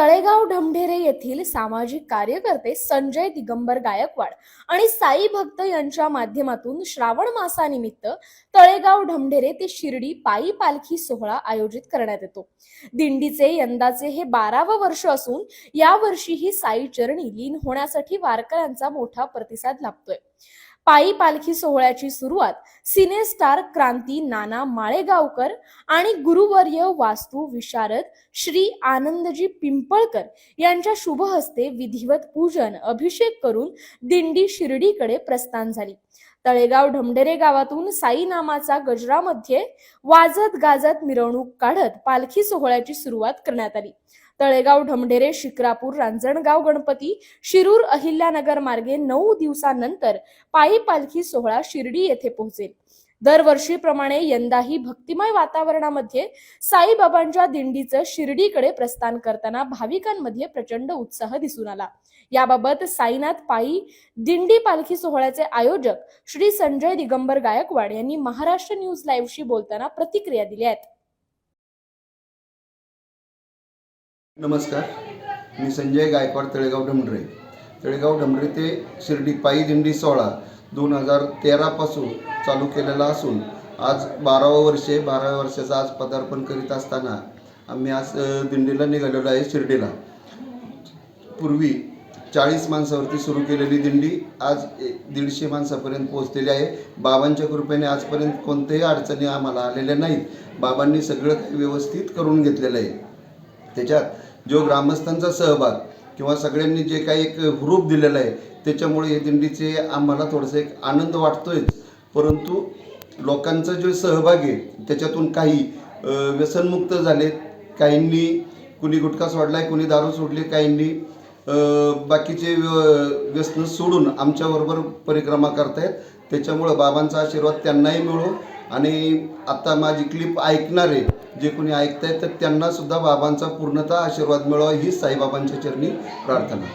तळेगाव ढमढेरे येथील सामाजिक कार्यकर्ते संजय दिगंबर गायकवाड आणि साई भक्त यांच्या माध्यमातून श्रावण मासानिमित्त तळेगाव ढमढेरे ते शिर्डी पायी पालखी सोहळा आयोजित करण्यात येतो. दिंडीचे यंदाचे हे बारावं वर्ष असून यावर्षीही साई चरणी लीन होण्यासाठी वारकऱ्यांचा मोठा प्रतिसाद लाभतोय. पायी पालखी सोहळ्याची सुरुवात सिनेस्टार क्रांती नाना माळेगावकर आणि गुरुवर्य वास्तू विशारद श्री आनंदजी पिंपळकर यांच्या शुभ हस्ते विधिवत पूजन अभिषेक करून दिंडी शिर्डीकडे प्रस्थान झाली. तळेगाव ढमढेरे गावातून साई नामाचा गजरामध्ये वाजत गाजत मिरवणूक काढत पालखी सोहळ्याची सुरुवात करण्यात आली. तळेगाव ढमढेरे शिक्रापूर रांजणगाव गणपती शिरूर अहिल्यानगर मार्गे नऊ दिवसानंतर पायी पालखी सोहळा शिर्डी येथे पोहोचेल. दरवर्षीप्रमाणे यंदाही भक्तिमय वातावरणामध्ये साईबाबांच्या दिंडीचं शिर्डीकडे प्रस्थान करताना भाविकांमध्ये प्रचंड उत्साह दिसून आला. याबाबत साईनाथ पायी दिंडी पालखी सोहळ्याचे आयोजक श्री संजय दिगंबर गायकवाड यांनी महाराष्ट्र न्यूज लाईव्हशी बोलताना प्रतिक्रिया दिल्या आहेत. नमस्कार. मी संजय गायकवाड तळेगाव ढमढरे तळेगाव ढमढरे ते शिर्डी पायी दिंडी सोहळा दोन हजार तेरापासून चालू केलेला असून आज बारावं वर्षे बाराव्या वर्षाचं आज पदार्पण करीत असताना आम्ही आज दिंडीला निघालेलो आहे शिर्डीला. पूर्वी चाळीस माणसावरती सुरू केलेली दिंडी आज ए- दीडशे माणसापर्यंत पोहोचलेली आहे. बाबांच्या कृपेने आजपर्यंत कोणत्याही अडचणी आम्हाला आलेल्या नाहीत. बाबांनी सगळं काही व्यवस्थित करून घेतलेलं आहे. त्याच्यात जो ग्रामस्थांचा सहभाग किंवा सगळ्यांनी जे काही एक रूप दिलेलं आहे त्याच्यामुळे हे दिंडीचे आम्हाला थोडंसं एक आनंद वाटतोय परंतु लोकांचा जो सहभाग आहे त्याच्यातून काही व्यसनमुक्त झालेत काहींनी कुणी गुटखा सोडलाय कुणी दारू सोडली काहींनी बाकीचे व्य- व्यसन सोडून आमच्याबरोबर परिक्रमा करतायत. त्याच्यामुळं बाबांचा आशीर्वाद त्यांनाही मिळो. आणि आता माझी क्लिप ऐकणारे जे कोणी ऐकतायत तर त्यांनासुद्धा बाबांचा पूर्णतः आशीर्वाद मिळावा ही साईबाबांच्या चरणी प्रार्थना.